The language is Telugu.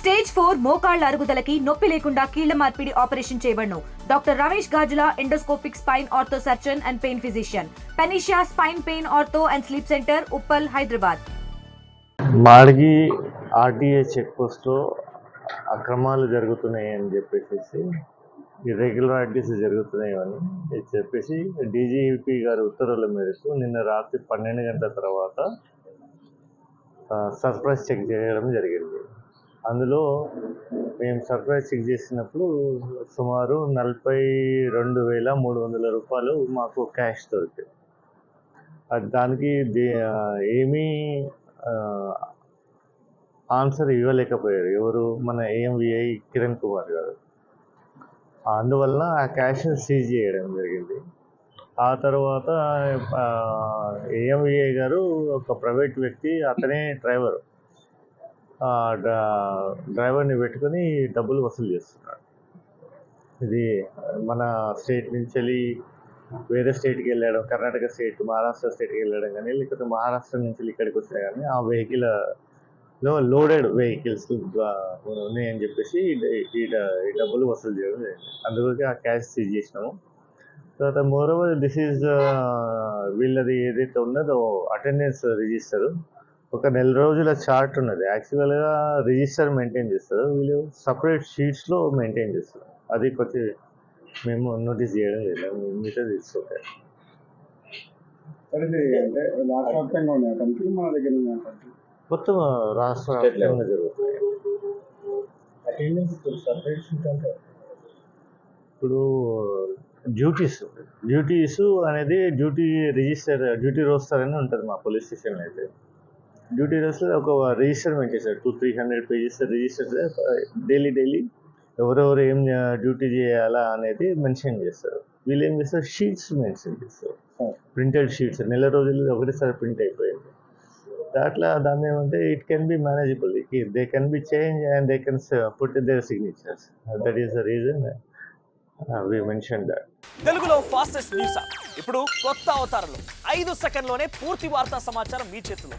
స్టేజ్ ఫోర్ మోకాళ్ళ అరుగుదలకి నొప్పి లేకుండా కీళ్ళ మార్పిడి operation చేయబడను. Doctor Ramesh Gajula endoscopic spine ortho surgeon and pain physician. పెనిషియా spine pain ortho and sleep centre Uppal Hyderabad. మాడిగి RTA check పోస్ట్లో అక్రమాలు జరుగుతున్నాయి అని చెప్పేసి ఇర్రెగ్యులారిటీస్ జరుగుతున్నాయి అని చెప్పేసి డీజీపీ గారి ఉత్తర్వుల మేరకు నిన్న రాత్రి పన్నెండు గంటల తర్వాత సర్ప్రైజ్ చెక్ చేయడం జరిగింది. అందులో మేము సర్ప్రైజ్ చెక్ చేసినప్పుడు సుమారు నలభై రెండు వేల మూడు వందల రూపాయలు మాకు క్యాష్ దొరికింది. అది దానికి దే- ఏమీ ఆన్సర్ ఇవ్వలేకపోయారు. ఎవరు? మన ఏఎంవిఐ కిరణ్ కుమార్ గారు. అందువలన ఆ క్యాష్ సీజ్ చేయడం జరిగింది. ఆ తర్వాత ఏఎంవిఐ గారు ఒక ప్రైవేట్ వ్యక్తి అతనే డ్రైవర్. డ్రైవర్ని పెట్టుకొని డబ్బులు వసూలు చేస్తున్నాడు ఇది మన స్టేట్ నుంచి వెళ్ళి వేరే స్టేట్కి వెళ్ళడం కర్ణాటక స్టేట్ మహారాష్ట్ర స్టేట్కి వెళ్ళడం కానీ లేకపోతే మహారాష్ట్ర నుంచి వెళ్ళి ఇక్కడికి వచ్చినా కానీ ఆ వెహికల్లో లోడెడ్ వెహికల్స్ ఉన్నాయని చెప్పేసి ఈ ఈ డబ్బులు వసూలు చేయడం జరిగింది. అందుకే ఆ క్యాష్ సీజ్ చేసినాము. తర్వాత మోరోవర్ దిస్ ఈజ్ వీళ్ళది ఏదైతే ఉన్నదో అటెండెన్స్ రిజిస్టర్. ఒక నెల రోజుల చార్ట్ ఉన్నది. యాక్చువల్గా రిజిస్టర్ మెయింటైన్ చేస్తారు. వీళ్ళు సపరేట్ షీట్స్లో మెయింటైన్ చేస్తారు. అది కొంచెం మేము నోటీస్ చేయడం లేదు. ఉన్నాయి? కంపెనీ మొత్తం రాష్ట్ర వ్యాప్తంగా జరుగుతుంది అటెండెన్స్ సపరేట్ షీట్ అంటే? ఇప్పుడు డ్యూటీస్ డ్యూటీస్ అనేది డ్యూటీ రిజిస్టర్ డ్యూటీ రోస్టర్ అని ఉంటుంది మా పోలీస్ స్టేషన్లో అయితే. డ్యూటీ రోస్టర్ ఒక రిజిస్టర్ మెయింటైన్ చేస్తారు two three hundred pages register daily daily ఎవరెవరు ఏం డ్యూటీ చేయాలా అనేది మెన్షన్ చేస్తారు. వీళ్ళు ఏం చేస్తారు? షీట్స్ మెన్షన్ చేస్తారు. ప్రింటెడ్ షీట్స్ నెల రోజులు ఒకటేసారి ప్రింట్ అయిపోయింది. దాంట్లో దాన్ని ఏమంటే it can be manageable they can be change and they can put their signatures. That is the reason we mention that తెలుగులో ఫాస్టెస్ట్ న్యూస్ ఇప్పుడు కొత్త అవతారంలో. ఐదు సెకండ్లోనే పూర్తి వార్తా సమాచారం మీ చేతిలో.